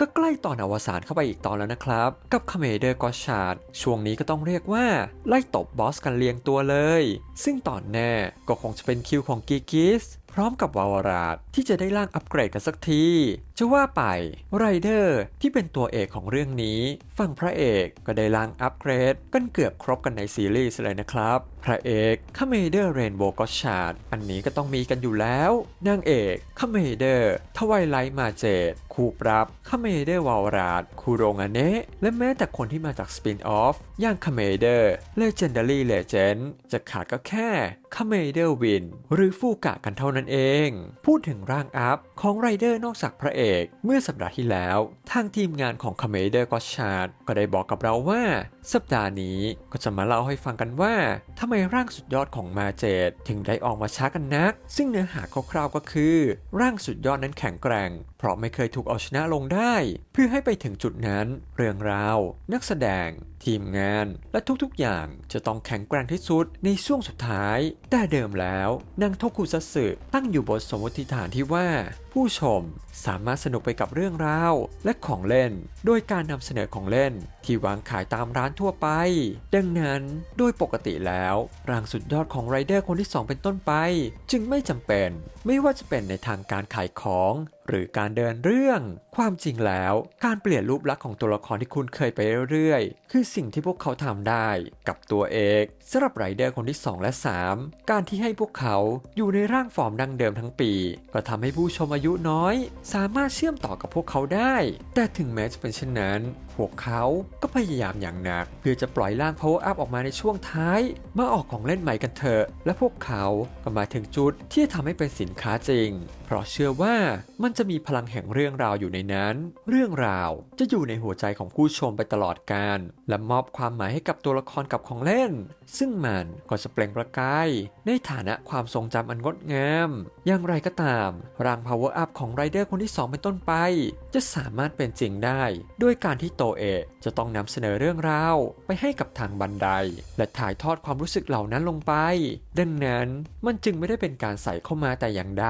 ก็ใกล้ตอนอวสานเข้าไปอีกตอนแล้วนะครับ กับคาเมเดอร์กอชาร์ดช่วงนี้ก็ต้องเรียกว่า ไล่ตบบอสกันเรียงตัวเลย ซึ่งตอนแน่ก็คงจะเป็นคิวของกีกิสพร้อมกับวาวาราดที่จะได้ร่างอัปเกรดกันสักทีจะว่าไปไรเดอร์ที่เป็นตัวเอกของเรื่องนี้ ฝั่งพระเอกก็ได้ร่างอัปเกรดกันเกือบครบกันในซีรีส์เลยนะครับ พระเอกคาเมเดอร์เรนโบว์ก็ชาร์ดอันนี้ก็ต้องมีกันอยู่แล้ว นางเอกคาเมเดอร์ทวายไลท์มาเจดคู่ปรับคาเมเดอร์วาวราดคูโรงอเนะและแม้แต่คนที่มาจากสปินออฟอย่างคาเมเดอร์เลเจนดารี่เลเจนจะขาดก็แค่คาเมเดอร์วินหรือฟูกะกันเท่านั้นเอง พูดถึงร่างอัพของไรเดอร์นอกจากพระเอกเมื่อสัปดาห์ที่แล้ว ทางทีมงานของคาเมเดอร์ก็ชาร์ดก็ได้บอกกับเราว่า สัปดาห์นี้ก็จะมาเล่าให้ฟังกันว่าทำไมร่างสุดยอดของมาเจดถึงได้ออกมาช้ากันนัก ซึ่งเนื้อหาคร่าวๆก็คือ ร่างสุดยอดนั้นแข็งแกร่ง เพราะไม่เคยถูกเอาชนะลงได้ เพื่อให้ไปถึงจุดนั้น เรื่องราว นักแสดง ทีมงาน และทุกๆอย่างจะต้องแข็งแกร่งที่สุดในช่วงสุดท้าย แต่เดิมแล้วนางโทคุซัตสึตั้งอยู่บนสมมติฐานที่ว่า ผู้ชมสามารถสนุกไปกับเรื่องราวและของเล่น โดยการนำเสนอของเล่นที่วางขายตามร้านทั่วไป ดังนั้นโดยปกติแล้วร่างสุดยอดของไรเดอร์คนที่ 2 เป็นต้นไป จึงไม่จำเป็น ไม่ว่าจะเป็นในทางการขายของ หรือการเดินเรื่อง ความจริงแล้ว การเปลี่ยนรูปลักษณ์ของตัวละครที่คุณเคยไปเรื่อยๆ คือสิ่งที่พวกเขาทำได้กับตัวเอกสำหรับไรเดอร์คนที่ 2 และ 3 การที่ให้พวกเขาอยู่ในร่างฟอร์มดังเดิมทั้งปี ก็ทำให้ผู้ชมอายุน้อย สามารถเชื่อมต่อกับพวกเขาได้ แต่ถึงแม้จะเป็นเช่นนั้น พวกเขาก็พยายามอย่างหนัก เพื่อจะปล่อยร่าง power up ออกมาในช่วงท้าย มาออกของเล่นใหม่กันเถอะและพวกเขาก็มาถึงจุดที่ทำให้เป็นสินค้าจริง ราะเชื่อว่ามันจะมีพลังแห่งเรื่องราวอยู่ในนั้น เรื่องราวจะอยู่ในหัวใจของผู้ชมไปตลอดกาลและมอบความหมายให้กับตัวละครกับของเล่น ซึ่งมันก็จะเปล่งประกายในฐานะความทรงจำอันงดงาม อย่างไรก็ตามร่าง power up ของไรเดอร์คนที่ 2 เป็นต้นไป จะสามารถเป็นจริงได้ ด้วยการที่โตเอะจะต้องนำเสนอเรื่องราวไปให้กับทางบันได และถ่ายทอดความรู้สึกเหล่านั้นลงไป ดังนั้นมันจึงไม่ได้เป็นการใส่เข้ามาแต่อย่างใด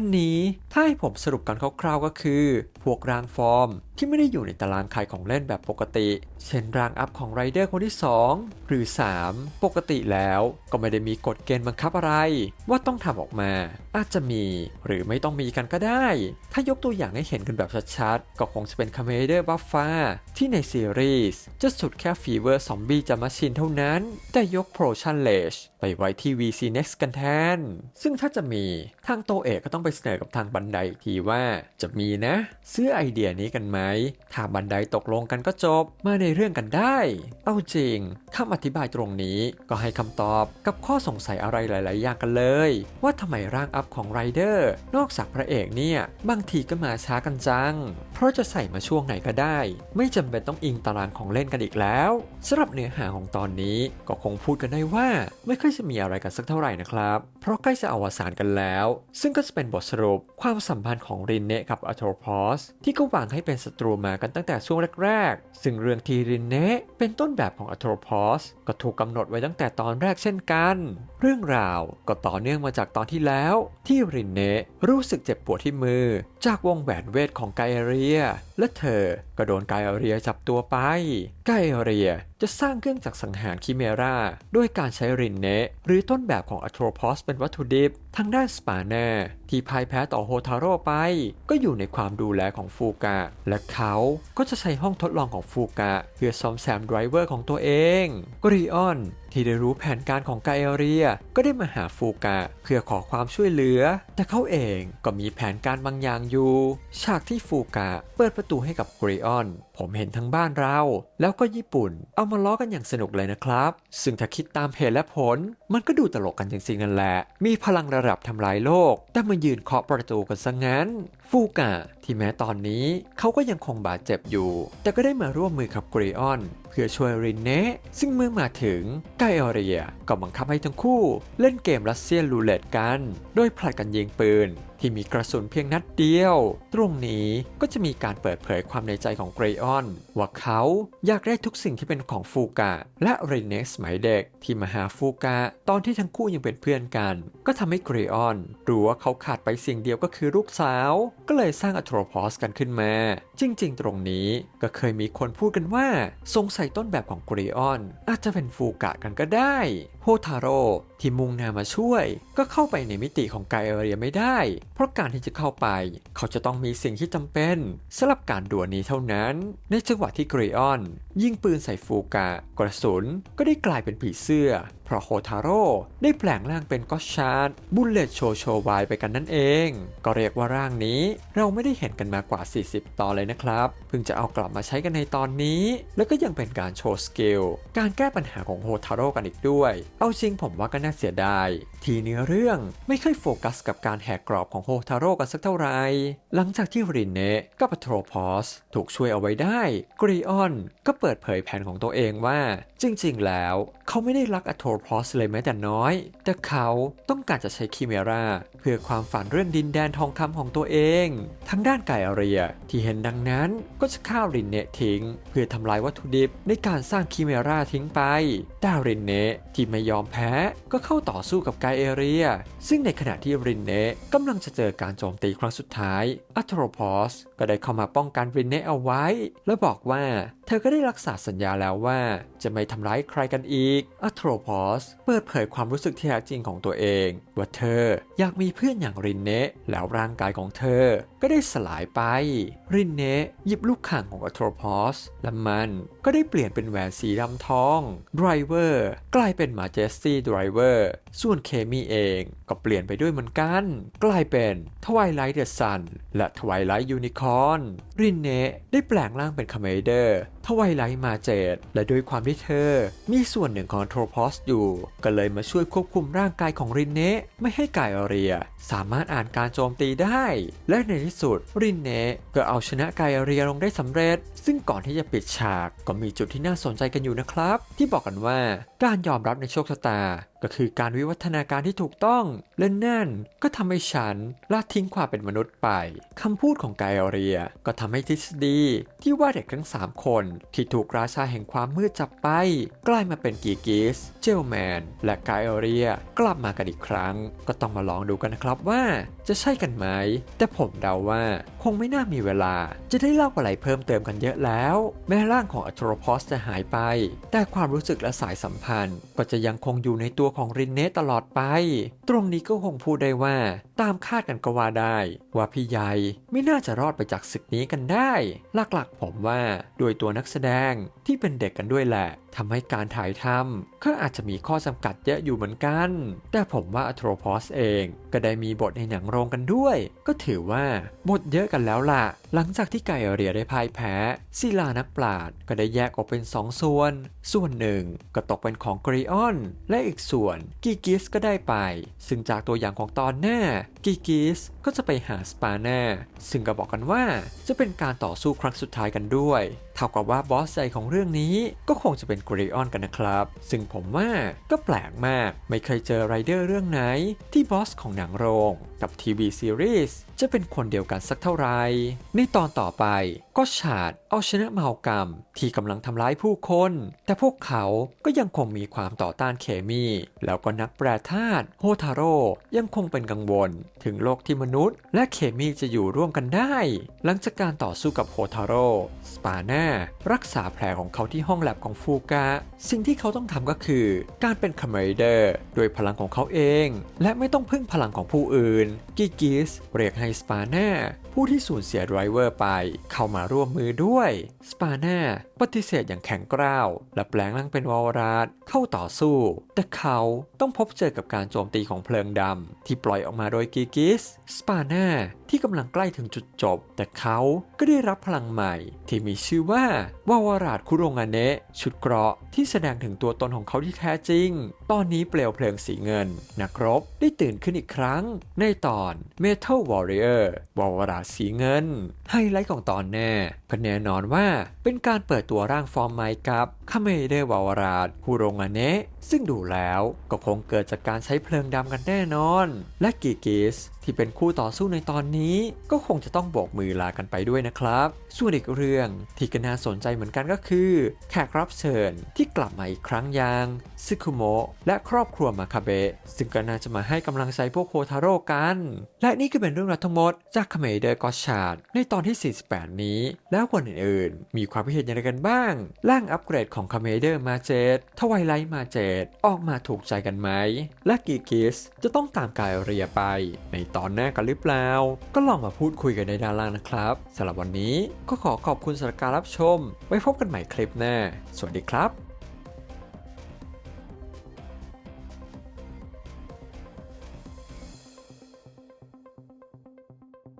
อันนี้ถ้าให้ผมสรุปกันคร่าวๆก็คือ พวกร่างฟอร์ม ที่ไม่ได้อยู่ในตารางขายของเล่นแบบปกติ เช่นร่างอัพของไรเดอร์คนที่ 2 หรือ 3 ปกติแล้วก็ไม่ได้มีกฎเกณฑ์บังคับอะไร ว่าต้องทำออกมา อาจจะมี หรือไม่ต้องมีกันก็ได้ ถ้ายกตัวอย่างให้เห็นกันแบบชัดๆ ก็คงจะเป็นคาเมเดอร์บัฟฟาที่ในซีรีส์จะสุดแค่ฟีเวอร์ซอมบี้จะมาชินเท่านั้น แต่ยกโปรชันเลชไปไว้ที่ VC Next กันแทน ซึ่งถ้าจะมีทางโตเอกก็ต้องไปเสนอกับทางบันไดอีกทีว่าจะมีนะ ซื้อไอเดียนี้กันไหมถ้าบันไดตกลงกันก็จบมาในเรื่องกันได้ เอาจริงคำอธิบายตรงนี้ก็ให้คำตอบกับข้อสงสัยอะไรหลาย ๆ อย่างกันเลย ว่าทำไมร่างอัพของไรเดอร์ นอกจากพระเอกเนี่ยบางทีก็มาช้ากันจัง เพราะจะใส่มาช่วงไหนก็ได้ ไม่จำเป็นต้องอิงตารางของเล่นกันอีกแล้วสำหรับเนื้อหาของตอนนี้ก็คงพูดกันได้ว่าไม่ค่อยจะมีอะไรกันสักเท่าไหร่นะครับ เพราะใกล้จะอวสานกันแล้ว ซึ่งก็จะเป็นบทสรุปความสัมพันธ์ของรินเนะกับอัโทรพอสที่ก็หวางให้เป็นศัตรูมากันตั้งแต่ช่วงแรกๆ ซึ่งเรื่องที่รินเนะเป็นต้นแบบของอัโทรพอสก็ถูกกำหนดไว้ตั้งแต่ตอนแรกเช่นกัน เรื่องราวก็ต่อเนื่องมาจากตอนที่แล้วที่รินเนะรู้สึกเจ็บปวดที่มือ จากวงแหวนเวทของไกเอรีย และเธอก็โดนไกเอเรียจับตัวไป ไกเอเรียจะสร้างเครื่องจักรสังหารคิเมราด้วยการใช้รินเนะหรือต้นแบบของอัโทรพอสเป็นวัตถุดิบ ทางด้านสปาแน่ที่พ่ายแพ้ต่อโฮทาโร่ไป ก็อยู่ในความดูแลของฟูกะ และเขาก็จะใช้ห้องทดลองของฟูกะ เพื่อซ่อมแซมไดรเวอร์ของตัวเองกรีออนที่ได้รู้แผนการของไกเอเรีย ก็ได้มาหาฟูกะ เพื่อขอความช่วยเหลือ แต่เขาเองก็มีแผนการบางอย่างอยู่ ฉากที่ฟูกะ เปิดประตูให้กับกรีออน ผมเห็นทั้งบ้านเรา แล้วก็ญี่ปุ่น เอามาล้อกันอย่างสนุกเลยนะครับ ซึ่งถ้าคิดตามเหตุและผล มันก็ดูตลกกันจริงๆนั่นแหละ มีพลังระดับทำลายโลก แต่มายืนเคาะประตูกันซะงั้น ฟูกะที่แม้ตอนนี้เขาก็ยังคงบาดเจ็บอยู่ แต่ก็ได้มาร่วมมือกับกรีออน เพื่อช่วยรินเนะซึ่งเมื่อมาถึงไกออเรียก็บังคับให้ทั้งคู่ เล่นเกมรัสเซียนรูเล็ตกัน โดยผลัดกันยิงปืน ที่มีกระสุนเพียงนัดเดียว ตรงนี้ก็จะมีการเปิดเผยความในใจของเกรออน ว่าเขาอยากได้ทุกสิ่งที่เป็นของฟูกะ และเรเนสมัยเด็กที่มาหาฟูกะตอนที่ทั้งคู่ยังเป็นเพื่อนกัน ก็ทำให้เกรออนรู้ว่าเขาขาดไปสิ่งเดียวก็คือลูกสาว ก็เลยสร้างอัตโรพอสกันขึ้นมา จริงๆ ตรงนี้ก็เคยมีคนพูดกันว่าสงสัยต้นแบบของเกรออน อาจจะเป็นฟูกะกันก็ได้ ทาโร่ที่มุ่งหน้ามาช่วย ก็เข้าไปในมิติของไกเอเรียไม่ได้ เพราะการที่จะเข้าไป เขาจะต้องมีสิ่งที่จำเป็นสำหรับการด่วนนี้เท่านั้น ในจังหวะที่เกรออน ยิงปืนใส่ฟูกะกระสุนก็ได้กลายเป็นผีเสื้อ เพราะโฮทาโร่ได้แปลงร่างเป็นก็อชาร์ดบุลเลตโชโชวายไปกันนั่นเอง ก็เรียกว่าร่างนี้เราไม่ได้เห็นกันมากว่า 40 ตอนเลยนะครับ เพิ่งจะเอากลับมาใช้กันในตอนนี้ แล้วก็ยังเป็นการโชว์สเกลการแก้ปัญหาของโฮทาโร่กันอีกด้วย เอาจริงผมว่าก็น่าเสียดาย ทีเนื้อเรื่องไม่ค่อยโฟกัสกับการแหกกรอบของโฮทาโร่กันสักเท่าไหร่หลังจากที่รินเนะกับโทรพอสถูกช่วยเอาไว้ได้กรีออนก็เปิดเผยแผนของตัวเองว่า จริง ๆ แล้ว เขาไม่ได้รักอโทรพอสเลยแม้แต่น้อย แต่เขาต้องการจะใช้คิเมราเพื่อความฝันเรื่องดินแดนทองคำของตัวเอง ทางด้านไกอาเรียที่เห็นดังนั้นก็จะฆ่ารินเนะทิ้ง เพื่อทำลายวัตถุดิบในการสร้างคิเมราทิ้งไปแต่รินเนะที่ไม่ยอมแพ้ก็เข้าต่อสู้กับไกเอเรีย ซึ่งในขณะที่รินเนะกำลังจะเจอการโจมตีครั้งสุดท้ายอัโทรพอสก็ได้เข้ามาป้องกันรินเนะเอาไว้ และบอกว่าเธอก็ได้รักษาสัญญาแล้วว่าจะไม่ทำร้ายใครกันอีกอัโทรพอสเปิดเผยความรู้สึกที่แท้จริงของตัวเอง ว่าเธออยากมีเพื่อนอย่างรินเนะแล้วร่างกายของเธอก็ได้สลายไป รินเนะหยิบลูกข่างของอัโทรพอสและมันก็ได้เปลี่ยนเป็นแหวนสีดำทองไดรเวอร์กลายเป็นมาเจสตี้ไดรเวอร์ส่วนเคมีเองก็เปลี่ยนไปด้วยเหมือนกัน กลายเป็นทวายไลท์เดอะซันและทวายไลท์ยูนิคอนรินเนะได้แปลงร่างเป็นคาเมเดอร์ทวายไลท์มาเจดและด้วยความที่เธอ มีส่วนหนึ่งของโทรพอสอยู่ ก็เลยมาช่วยควบคุมร่างกายของรินเนะไม่ให้กายเรีย สามารถอ่านการโจมตีได้ และในที่สุด รินเนะก็เอาชนะไกาเรียลงได้สำเร็จ ซึ่งก่อนที่จะปิดฉากก็มีจุดที่น่าสนใจกันอยู่นะครับ ที่บอกกันว่าการยอมรับในโชคชะตา ก็คือการวิวัฒนาการที่ถูกต้อง และนั่นก็ทำให้ฉันละทิ้งความเป็นมนุษย์ไปคำพูดของไกเอเรีย ก็ทำให้ทฤษฎีที่ว่าเด็กทั้ง 3 คนที่ถูกราชาแห่งความมืดจับไป กลายมาเป็นกีกิส เจลแมน และไกเอเรียกลับมากันอีกครั้ง ก็ต้องมาลองดูกันนะครับว่าจะใช่กันไหม แต่ผมเดาว่าคงไม่น่ามีเวลา จะได้เล่าอะไรเพิ่มเติมกันเยอะแล้ว แม้ร่างของอัตโรพอสจะหายไป แต่ความรู้สึกและสายสัมพันธ์ก็จะยังคงอยู่ในตัวของรินเนตตลอดไป ตรงนี้ก็คงพูดได้ว่า ตามคาดกันก็ว่าได้ ว่าพี่ใหญ่ไม่น่าจะรอดไปจากศึกนี้กันได้ หลักๆผมว่าด้วยตัวนักแสดงที่เป็นเด็กกันด้วยแหละทำให้การถ่ายทำก็อาจจะมีข้อจำกัดเยอะอยู่เหมือนกัน แต่ผมว่าอัตโรพอสเองก็ได้มีบทในหนังโรงกันด้วย ก็ถือว่าบทเยอะกันแล้วล่ะ หลังจากที่ไก่เรียได้พ่ายแพ้ ศิลานักปราชญ์ก็ได้แยกออกเป็น 2 ส่วน ส่วนหนึ่งก็ตกเป็นของกรีออน และอีกส่วนกีกิสก็ได้ไป ซึ่งจากตัวอย่างของตอนหน้ากีกิสก็จะไปหาสปาน่าซึ่งก็บอกกันว่าจะเป็นการต่อสู้ครั้งสุดท้ายกันด้วย เท่ากับว่าบอสใหญ่ของเรื่องนี้ก็คงจะเป็นกรีออนกันนะครับ ซึ่งผมว่าก็แปลกมากไม่เคยเจอไรเดอร์เรื่องไหน ที่บอสของหนังโรง กับทีวีซีรีส์จะเป็นคนเดียวกันสักเท่าไหร่ในตอนต่อไปก็ชาดเอาชนะเมากรรม ที่กำลังทำร้ายผู้คน แต่พวกเขาก็ยังคงมีความต่อต้านเคมี แล้วก็นักแปรธาตุโฮทาโร่ยังคงเป็นกังวล ถึงโลกที่มนุษย์ และเคมีจะอยู่ร่วมกันได้ หลังจากการต่อสู้กับโฮทาโร่สปาน่ารักษาแผลของเขาที่ห้องแลบของฟูกะสิ่งที่เขาต้องทำก็คือ การเป็นคาเมเดอร์โดยพลังของเขาเอง และไม่ต้องพึ่งพลังของผู้อื่นกิกิสเรียกให้สปาน่าผู้ที่สูญเสียไดรเวอร์ไป เข้ามาร่วมมือด้วยสปาน่า ปฏิเสธอย่างแข็งกร้าว และแปลงร่างเป็นวอลราดเข้าต่อสู้ แต่เขาต้องพบเจอกับการโจมตีของเพลิงดำ ที่ปล่อยออกมาโดยกิกิสสปาน่าที่กำลังใกล้ถึงจุดจบ แต่เขาก็ได้รับพลังใหม่ ที่มีชื่อว่าวาวราดคุโรงาเนะชุดเกราะที่แสดงถึงตัวตนของเขาที่แท้จริง ตอนนี้เปลวเพลิงสีเงิน นักรบได้ตื่นขึ้นอีกครั้ง ในตอน Metal Warrior วาวราดสีเงิน ไฮไลท์ของตอนแน่ก็แน่นอนว่าเป็นการเปิดตัวร่างฟอร์มใหม่กับคาเมเดวาวราดฮูโรงาเนะซึ่งดูแล้วก็คงเกิดจากการใช้เพลิงดำกันแน่นอน และกิกิส ที่เป็นคู่ต่อสู้ในตอนนี้ ก็คงจะต้องโบกมือลากันไปด้วยนะครับ ส่วนอีกเรื่องที่ก็น่าสนใจเหมือนกันก็คือ แขกรับเชิญที่กลับมาอีกครั้งอย่างซึคุโมะและครอบครัวมาคาเบะซึ่งก็น่าจะมาให้กำลังใจพวกโคทาโร่กัน และนี่ก็เป็นเรื่องราวทั้งหมดจากคาเมเดอร์กอชาร์ดในตอนที่ 48 นี้ แล้วคนอื่นๆ มีความคิดเห็นอย่างไรกันบ้าง ร่างอัปเกรดของคาเมเดอร์มาเจดทวายไลท์มาเจดออกมาถูกใจกันไหม และกีกิสจะต้องตามกายเรียไปในตอนหน้ากันหรือเปล่า ก็ลองมาพูดคุยกันในด้านล่างนะครับสำหรับวันนี้ก็ขอขอบคุณสำหรับการรับชม ไว้พบกันใหม่คลิปหน้า สวัสดีครับ